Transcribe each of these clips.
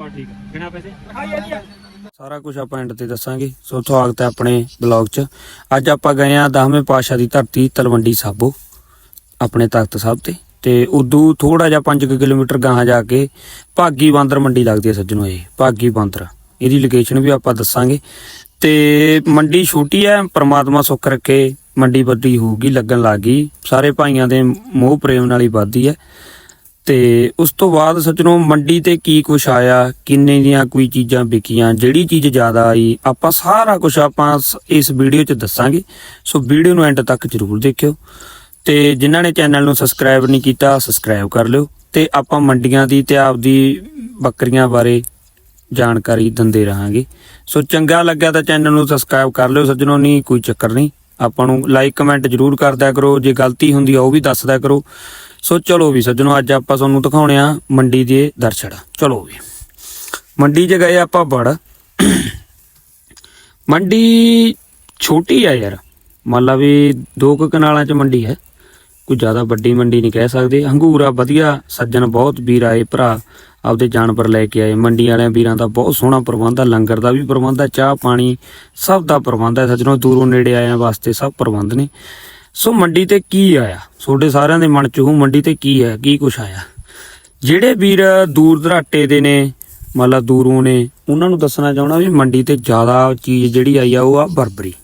ਬਾ ਠੀਕ ਆ। ਬਿਨਾ ਪੈਸੇ? ਸਾਰਾ ਕੁਝ ਆਪਾਂ ਐਂਡ ਤੇ ਦੱਸਾਂਗੇ। ਸੋ ਸਵਾਗਤ ਹੈ ਆਪਣੇ ਬਲੌਗ 'ਚ। ਅੱਜ ਆਪਾਂ ਗਏ ਆ 10ਵੇਂ ਪਾਤਸ਼ਾਹ ਦੀ ਧਰਤੀ ਤਲਵੰਡੀ ਸਾਬੋ ਆਪਣੇ ਤਖਤ ਸਾਹਿਬ ਤੇ। ਤੇ ਉਦੋਂ ਥੋੜਾ ਜਿਹਾ 5 ਕਿਲੋਮੀਟਰ ਗਾਹਾਂ ਜਾ ਕੇ ਭਾਗੀ ਬਾਂਦਰ ਮੰਡੀ ਲੱਗਦੀ ਹੈ ਸੱਜਣੋ ਇਹ ਭਾਗੀ ਬਾਂਦਰ। ਇਹਦੀ ਲੋਕੇਸ਼ਨ ਵੀ ਆਪਾਂ ਦੱਸਾਂਗੇ। ਤੇ ਮੰਡੀ ਛੋਟੀ ਹੈ ਪ੍ਰਮਾਤਮਾ ਸੁੱਖ ਰੱਖੇ ਮੰਡੀ ਵੱਡੀ ਹੋਊਗੀ ਲੱਗਣ ਲੱਗੀ ਸਾਰੇ ਭਾਈਆਂ ਦੇ ਮੋਹ ਪ੍ਰੇਮ ਨਾਲ ਹੀ ਵੱਧਦੀ ਹੈ। ਤੇ ਉਸ ਤੋਂ ਬਾਅਦ ਸੱਜਣੋ ਮੰਡੀ ਤੇ ਕੀ ਕੁਛ ਆਇਆ, ਕਿੰਨੇ ਦੀਆਂ ਕੋਈ ਚੀਜ਼ਾਂ ਵਿਕੀਆਂ, ਜਿਹੜੀ ਚੀਜ਼ ਜ਼ਿਆਦਾ ਆਈ, ਆਪਾਂ ਸਾਰਾ ਕੁਝ ਆਪਾਂ ਸ- ਇਸ ਵੀਡੀਓ 'ਚ ਦੱਸਾਂਗੇ। ਸੋ ਵੀਡੀਓ ਨੂੰ ਐਂਡ ਤੱਕ ਜਰੂਰ ਦੇਖਿਓ ਤੇ ਜਿਨ੍ਹਾਂ ਨੇ ਚੈਨਲ ਨੂੰ ਸਬਸਕ੍ਰਾਈਬ ਨਹੀਂ ਕੀਤਾ, ਸਬਸਕ੍ਰਾਈਬ ਕਰ ਲਿਓ ਤੇ ਆਪਾਂ ਮੰਡੀਆਂ ਦੀ ਤੇ ਆਪਦੀ ਬੱਕਰੀਆਂ ਬਾਰੇ ਜਾਣਕਾਰੀ ਦਿੰਦੇ ਰਹਾਂਗੇ। ਸੋ ਚੰਗਾ ਲੱਗਿਆ ਤਾਂ ਚੈਨਲ ਨੂੰ ਸਬਸਕ੍ਰਾਈਬ ਕਰ ਲਿਓ ਸੱਜਣੋ, ਨਹੀਂ ਕੋਈ ਚੱਕਰ ਨਹੀਂ। ਆਪਾਂ ਨੂੰ ਲਾਈਕ ਕਮੈਂਟ ਜਰੂਰ ਕਰਦਿਆ ਕਰੋ, ਜੇ ਗਲਤੀ ਹੁੰਦੀ ਆ ਉਹ ਵੀ ਦੱਸਦਿਆ ਕਰੋ। ਸੋ ਚਲੋ ਵੀ ਸੱਜਣੋ, ਅੱਜ ਆਪਾਂ ਤੁਹਾਨੂੰ ਦਿਖਾਉਣੇ ਆ ਮੰਡੀ ਦੇ ਦਰਸ਼ੜ। ਚਲੋ ਵੀ। ਮੰਡੀ 'ਚ ਗਏ ਆਪਾਂ ਬੜ। ਮੰਡੀ ਛੋਟੀ ਆ ਯਾਰ। ਮੰਨ ਲਾ ਵੀ ਦੋ ਕੁ ਕਨਾਲਾਂ 'ਚ ਮੰਡੀ ਹੈ। ਕੋਈ ਜ਼ਿਆਦਾ ਵੱਡੀ ਮੰਡੀ ਨਹੀਂ ਕਹਿ ਸਕਦੇ। ਹੰਗੂਰਾ ਵਧੀਆ। ਸੱਜਣ ਬਹੁਤ ਵੀਰ ਆਏ, ਭਰਾ ਆਪਦੇ ਜਾਨਵਰ ਲੈ ਕੇ ਆਏ। ਮੰਡੀ ਵਾਲਿਆਂ ਵੀਰਾਂ ਦਾ ਬਹੁਤ ਸੋਹਣਾ ਪ੍ਰਬੰਧ ਆ। ਲੰਗਰ ਦਾ ਵੀ ਪ੍ਰਬੰਧ ਆ। ਚਾਹ, ਪਾਣੀ ਸਭ ਦਾ ਪ੍ਰਬੰਧ ਆ। ਸੱਜਣੋ, ਦੂਰੋਂ ਨੇੜੇ ਆਇਆਂ ਵਾਸਤੇ ਸਭ ਪ੍ਰਬੰਧ ਨੇ। ਸੋ ਮੰਡੀ ਤੇ ਕੀ ਆਇਆ? ਤੁਹਾਡੇ ਸਾਰਿਆਂ ਦੇ ਮਨ ਚ ਉਹ ਮੰਡੀ ਤੇ ਕੀ ਹੈ ਕੀ ਕੁਛ ਆਇਆ? ਜਿਹੜੇ ਵੀਰ ਦੂਰ ਦਰਾਟੇ ਦੇ ਨੇ, ਮਤਲਬ ਦੂਰੋਂ ਨੇ, ਉਹਨਾਂ ਨੂੰ ਦੱਸਣਾ ਚਾਹਣਾ ਵੀ ਮੰਡੀ ਤੇ ਜ਼ਿਆਦਾ ਚੀਜ਼ ਜਿਹੜੀ ਆਈ ਆ, ਉਹ ਆ ਬਰਬਰੀ।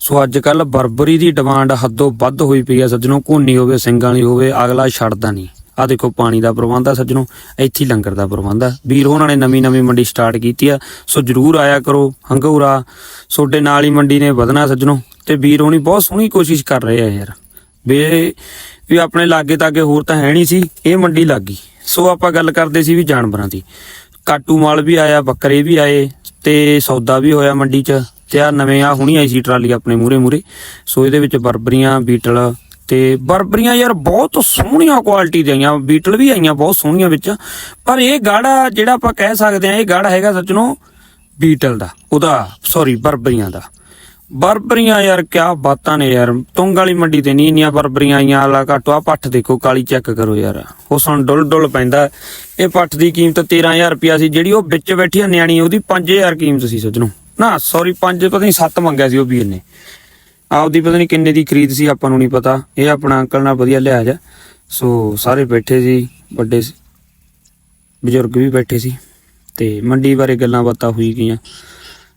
ਸੋ ਅੱਜ ਕੱਲ ਬਰਬਰੀ ਦੀ ਡਿਮਾਂਡ ਹੱਦੋਂ ਵੱਧ ਹੋਈ ਪਈ ਆ ਸੱਜਣੋ ਕੋਨੀ ਹੋਵੇ ਸਿੰਘਾਂ ਵਾਲੀ ਹੋਵੇ, ਅਗਲਾ ਛੱਡਦਾ ਨਹੀਂ। ਆ ਦੇਖੋ, ਪਾਣੀ ਦਾ ਪ੍ਰਬੰਧ ਆ ਸੱਜਣੋ, ਇੱਥੇ ਲੰਗਰ ਦਾ ਪ੍ਰਬੰਧ ਆ। ਵੀਰ ਉਹਨਾਂ ਨੇ ਨਵੀਂ ਨਵੀਂ ਮੰਡੀ ਸਟਾਰਟ ਕੀਤੀ ਆ, ਸੋ ਜਰੂਰ ਆਇਆ ਕਰੋ, ਹੰਗੂਰਾ। ਤੁਹਾਡੇ ਨਾਲ ਹੀ ਮੰਡੀ ਨੇ ਵਧਣਾ ਸੱਜਣੋ। ਤੇ ਵੀਰ ਹੋਣੀ ਬਹੁਤ ਸੋਹਣੀ ਕੋਸ਼ਿਸ਼ ਕਰ ਰਹੇ ਆ ਯਾਰ। ਵੀ ਵੀ ਆਪਣੇ ਲਾਗੇ ਤਾਗੇ ਹੋਰ ਤਾਂ ਹੈ ਨਹੀਂ ਸੀ, ਇਹ ਮੰਡੀ ਲੱਗੀ ਸੋ ਆਪਾਂ ਗੱਲ ਕਰਦੇ ਸੀ ਵੀ ਜਾਨਵਰਾਂ ਦੀ। ਕਾਟੂ ਮਾਲ ਵੀ ਆਇਆ, ਬੱਕਰੇ ਵੀ ਆਏ ਤੇ ਸੌਦਾ ਵੀ ਹੋਇਆ ਮੰਡੀ 'ਚ ਤੇ ਆ ਨਵੇਂ ਆ ਹੁਣੀ ਆਈ ਸੀ ਟਰਾਲੀ ਆਪਣੇ ਮੂਰੇ ਮੂਰੇ ਸੋ ਇਹਦੇ ਵਿੱਚ ਬਰਬਰੀਆਂ, ਬੀਟਲ ਤੇ ਬਰਬਰੀਆਂ ਯਾਰ ਬਹੁਤ ਸੋਹਣੀਆਂ ਕੁਆਲਿਟੀ ਦੀਆਂ ਬੀਟਲ ਵੀ ਆਈਆਂ ਬਹੁਤ ਸੋਹਣੀਆਂ ਵਿੱਚ। ਪਰ ਇਹ ਗਾੜਾ ਜਿਹੜਾ ਆਪਾਂ ਕਹਿ ਸਕਦੇ ਆ ਇਹ ਗਾੜਾ ਹੈਗਾ ਸੱਚਨੋਂ ਬੀਟਲ ਦਾ, ਉਹਦਾ ਸੌਰੀ ਬਰਬਰੀਆਂ ਦਾ। ਬਰਬਰੀਆਂ ਯਾਰ, ਕਿਆ ਬਾਤਾਂ ਨੇ ਯਾਰ। ਤੁੰਗ ਵਾਲੀ ਮੰਡੀ ਤੇ ਨਹੀਂ ਇੰਨੀਆਂ ਬਰਬਰੀਆਂ ਆਈਆਂ, ਆਲਾ ਘਾਟੋ ਪੱਠ ਦੇਖੋ, ਕਾਲੀ ਚੈੱਕ ਕਰੋ ਯਾਰ। ਹੁਸਨ ਡੁੱਲ ਡੁੱਲ ਪੈਂਦਾ। ਇਹ ਪੱਠ ਦੀ ਕੀਮਤ 13000 ਰੁਪਿਆ ਸੀ, ਜਿਹੜੀ ਉਹ ਵਿੱਚ ਬੈਠੀ ਆ ਨਿਆਣੀ, ਉਹਦੀ 5000 ਕੀਮਤ ਸੀ ਸੱਜਣੋ। ਨਾ ਸੌਰੀ 5 ਪਤਾ ਨਹੀਂ 7 ਮੰਗਿਆ ਸੀ ਉਹ ਵੀਰ ਨੇ ਆਪਦੀ ਪਤਾ ਨਹੀਂ ਕਿੰਨੇ ਦੀ ਖਰੀਦ ਸੀ, ਆਪਾਂ ਨੂੰ ਨਹੀਂ ਪਤਾ। ਇਹ ਆਪਣਾ ਅੰਕਲ ਨਾਲ ਵਧੀਆ ਲਿਆ ਜਾ। ਸੋ, ਸਾਰੇ ਬੈਠੇ ਸੀ, ਵੱਡੇ ਬਜ਼ੁਰਗ ਵੀ ਬੈਠੇ ਸੀ। ਤੇ ਮੰਡੀ ਬਾਰੇ ਗੱਲਾਂ ਬਾਤਾਂ ਹੋਈ ਗਈਆਂ।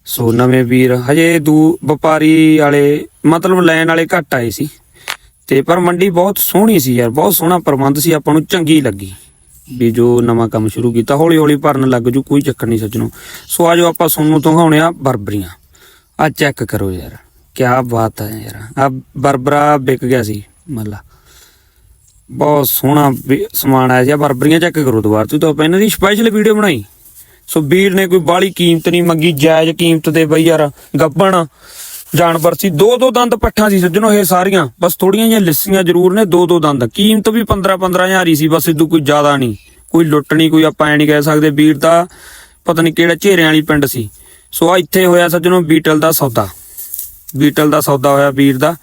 ਸੋ ਨਵੇਂ ਵੀਰ, ਹਜੇ ਦੂ ਵਪਾਰੀ ਵਾਲੇ, ਮਤਲਬ ਲੈਣ ਵਾਲੇ ਘੱਟ ਆਏ ਸੀ। ਤੇ ਪਰ ਮੰਡੀ ਬਹੁਤ ਸੋਹਣੀ ਸੀ ਯਾਰ, ਬਹੁਤ ਸੋਹਣਾ ਪ੍ਰਬੰਧ ਸੀ, ਆਪਾਂ ਨੂੰ ਚੰਗੀ ਲੱਗੀ। ਵੀ ਜੋ ਨਵਾਂ ਕੰਮ ਸ਼ੁਰੂ ਕੀਤਾ ਹੌਲੀ ਹੌਲੀ ਭਰਨ ਲੱਗ ਜੂ, ਕੋਈ ਚੱਕਰ ਨਹੀਂ ਸੱਜਣੋ। ਸੋ ਆਜੋ ਆਪਾਂ ਸੋਨੂੰ ਤੋਂ ਦਿਖਾਉਣੇ ਆ ਬਰਬਰੀਆਂ। ਆ ਚੈੱਕ ਕਰੋ ਯਾਰ ਕੀ ਬਾਤ ਹੈ ਯਾਰ। ਆ ਬਰਬਰਾ ਵਿਕ ਗਿਆ ਸੀ, ਮੱਲਾ। ਬਹੁਤ ਸੋਹਣਾ ਸਮਾਨ ਆਇਆ ਸੀ ਬਰਬਰੀਆਂ ਚੈੱਕ ਕਰੋ ਦੁਬਾਰਾ। ਤੂੰ ਤਾਂ ਆਪਾਂ ਇਹਨਾਂ ਦੀ ਸਪੈਸ਼ਲ ਵੀਡੀਓ ਬਣਾਈ। ਸੋ ਵੀਰ ਨੇ ਕੋਈ ਬਾਹਲੀ ਕੀਮਤ ਨਹੀਂ ਮੰਗੀ, ਜਾਇਜ਼ ਕੀਮਤ ਦੇ ਬਈ ਯਾਰ ਗੱਬਣ, ਜਾਨਵਰ ਸੀ। ਦੋ ਦੋ ਦੰਦ ਪੱਠਾਂ ਸੀ ਸੱਜਣੋ ਇਹ ਸਾਰੀਆਂ। ਬਸ ਥੋੜੀਆਂ ਜਿਹੀਆਂ ਲਿੱਸੀਆਂ ਜ਼ਰੂਰ ਨੇ, ਦੋ ਦੋ ਦੰਦ। ਕੀਮਤ ਵੀ 15 15000 ਹੀ ਸੀ, ਬਸ ਇਦੋਂ ਕੋਈ ਜ਼ਿਆਦਾ ਨਹੀਂ। ਕੋਈ ਲੁੱਟ ਨਹੀਂ, ਕੋਈ ਆਪਾਂ ਐ ਨਹੀਂ ਕਹਿ ਸਕਦੇ, ਵੀਰ ਦਾ ਪਤਾ ਨਹੀਂ ਕਿਹੜਾ ਝੇਰਿਆਂ ਵਾਲੀ ਪਿੰਡ ਸੀ। ਸੋ ਆ ਇੱਥੇ ਹੋਇਆ ਸੱਜਣੋ ਬੀਟਲ ਦਾ ਸੌਦਾ। ਬੀਟਲ ਦਾ ਸੌਦਾ ਹੋਇਆ ਵੀਰ ਦਾ।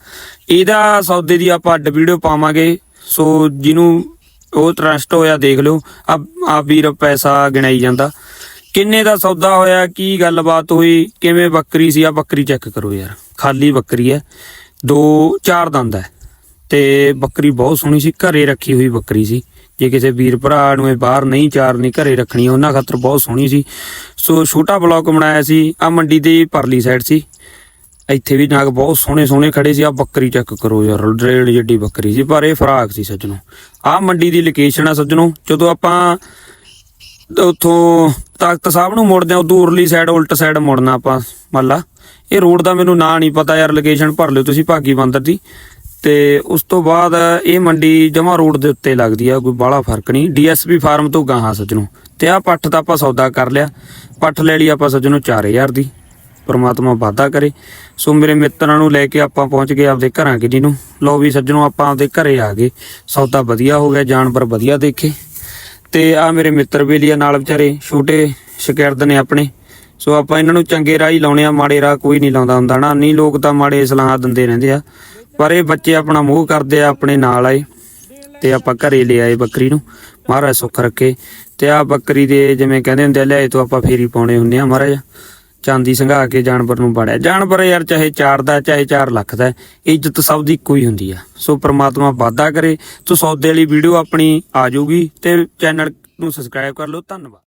ਇਹਦਾ ਸੌਦੇ ਦੀ ਆਪਾਂ ਅੱਡ ਵੀਡੀਓ ਪਾਵਾਂਗੇ। ਸੋ ਜਿਹਨੂੰ ਉਹ ਟਰਸਟ ਹੋਇਆ ਦੇਖ ਲਿਓ। ਆ ਆ ਵੀਰ ਪੈਸਾ ਗਿਣਾਈ ਜਾਂਦਾ। ਕਿੰਨੇ ਦਾ ਸੌਦਾ ਹੋਇਆ, ਕੀ ਗੱਲਬਾਤ ਹੋਈ, ਕਿਵੇਂ ਬੱਕਰੀ ਸੀ ਆ ਬੱਕਰੀ ਚੈੱਕ ਕਰੋ ਯਾਰ। ਖਾਲੀ ਬੱਕਰੀ ਹੈ, ਦੋ, ਚਾਰ ਦੰਦ ਹੈ। ਤੇ ਬੱਕਰੀ ਬਹੁਤ ਸੋਹਣੀ ਸੀ, ਘਰੇ ਰੱਖੀ ਹੋਈ ਬੱਕਰੀ ਸੀ। ਜੇ ਕਿਸੇ ਵੀਰ ਭਰਾ ਨੂੰ ਇਹ ਬਾਹਰ ਨਹੀਂ ਚਾਰਨੀ ਘਰੇ ਰੱਖਣੀ, ਉਹਨਾਂ ਖਾਤਰ ਬਹੁਤ ਸੋਹਣੀ ਸੀ। ਸੋ ਛੋਟਾ ਬਲੌਗ ਬਣਾਇਆ ਸੀ ਆ ਮੰਡੀ ਦੀ ਪਰਲੀ ਸਾਈਡ ਸੀ। ਇੱਥੇ ਵੀ ਨਾਗ ਬਹੁਤ ਸੋਹਣੇ ਸੋਹਣੇ ਖੜੇ ਸੀ ਆ ਬੱਕਰੀ ਚੈੱਕ ਕਰੋ ਯਾਰ ਰੇਡ ਜੱਡੀ ਬੱਕਰੀ ਸੀ, ਪਰ ਇਹ ਫਰਾਕ ਸੀ ਸੱਜਣੋ। ਆ ਮੰਡੀ ਦੀ ਲੋਕੇਸ਼ਨ ਆ ਸੱਜਣੋ, ਜਦੋਂ ਆਪਾਂ ਉਥੋਂ ਤਖਤ ਸਾਹਿਬ ਨੂੰ ਮੁੜਦੇ ਆ ਉਦੋਂ ਉਰਲੀ ਸਾਈਡ ਉਲਟ ਸਾਈਡ ਮੁੜਨਾ ਆਪਾਂ ਮੰਨ ਇਹ ਰੋਡ ਦਾ ਮੈਨੂੰ ਨਾਂ ਨਹੀਂ ਪਤਾ ਯਾਰ ਲੋਕੇਸ਼ਨ ਭਰ ਲਿਓ ਤੁਸੀਂ, ਭਾਗੀ ਬੰਦਰ ਦੀ ਤੇ ਉਸ ਤੋਂ ਬਾਅਦ ਇਹ ਮੰਡੀ ਜਮਾ ਰੋਡ ਦੇ ਉੱਤੇ ਲੱਗਦੀ ਆ, ਕੋਈ ਬਾਹਲਾ ਫ਼ਰਕ ਨਹੀਂ। ਡੀਐਸਪੀ ਫਾਰਮ ਤੋਂ ਗਾਹਾਂ ਸੱਜਣੋ। ਤੇ ਆ ਪੱਠ ਦਾ ਆਪਾਂ ਸੌਦਾ ਕਰ ਲਿਆ। ਪੱਠ ਲੈ ਲਈ ਆਪਾਂ ਸੱਜਣੋ 4000 ਦੀ। ਪਰਮਾਤਮਾ ਵਾਧਾ ਕਰੇ। ਸੋ ਮੇਰੇ ਮਿੱਤਰਾਂ ਨੂੰ ਲੈ ਕੇ ਆਪਾਂ ਪਹੁੰਚ ਗਏ ਆਪਦੇ ਘਰਾਂ ਕਿ ਨੂੰ। ਲੋ ਵੀ ਸੱਜਣੋ, ਆਪਾਂ ਆਪਦੇ ਘਰੇ ਆ ਗਏ। ਸੌਦਾ ਵਧੀਆ ਹੋ ਗਿਆ, ਜਾਨਵਰ ਵਧੀਆ ਦੇਖੇ। ਤੇ ਆ ਮੇਰੇ ਮਿੱਤਰ ਬੇਲੀਆ ਨਾਲ ਵਿਚਾਰੇ ਛੋਟੇ ਸ਼ਿਕਾਇਤ ਨੇ ਆਪਣੇ। ਸੋ ਆਪਾਂ ਇਹਨਾਂ ਨੂੰ ਚੰਗੇ ਰਾਹ ਹੀ ਲਾਉਣੇ ਆ, ਮਾੜੇ ਰਾਹ ਕੋਈ ਨਹੀਂ ਲਾਉਂਦਾ ਹੁੰਦਾ ਨਾ। ਨਹੀਂ ਲੋਕ ਤਾਂ ਮਾੜੇ ਸਲਾਹਾਂ ਦਿੰਦੇ ਰਹਿੰਦੇ ਆ। ਪਰ ਇਹ ਬੱਚੇ ਆਪਣਾ ਮੋਹ ਕਰਦੇ ਆ, ਆਪਣੇ ਨਾਲ ਆਏ ਤੇ ਆਪਾਂ ਘਰੇ ਲੈ ਆਏ ਬੱਕਰੀ ਨੂੰ। ਮਹਾਰਾਜ ਸੁੱਖ ਰੱਖੇ। ਤੇ ਆ ਬੱਕਰੀ ਦੇ ਜਿਵੇਂ ਕਹਿੰਦੇ ਹੁੰਦੇ ਆ, ਲਿਆਏ ਤੋਂ ਆਪਾਂ ਫੇਰੀ ਪਾਉਣੇ ਹੁੰਦੇ ਆ ਮਹਾਰਾਜ। ਚਾਂਦੀ ਸੰਘਾ ਕੇ ਜਾਨਵਰ ਨੂੰ ਬੜਿਆ। ਜਾਨਵਰ ਯਾਰ ਚਾਹੇ 4 ਦਾ, ਚਾਹੇ 4 ਲੱਖ ਦਾ, ਇੱਜ਼ਤ ਸਭ ਦੀ ਇੱਕੋ ਹੀ ਹੁੰਦੀ ਆ। ਸੋ ਪ੍ਰਮਾਤਮਾ ਵਾਅਦਾ ਕਰੇ, ਤੋ ਸੌਦੇ ਵਾਲੀ ਵੀਡੀਓ ਆਪਣੀ ਆ ਜਾਊਗੀ ਤੇ ਚੈਨਲ ਨੂੰ ਸਬਸਕ੍ਰਾਈਬ ਕਰ ਲਓ। ਧੰਨਵਾਦ।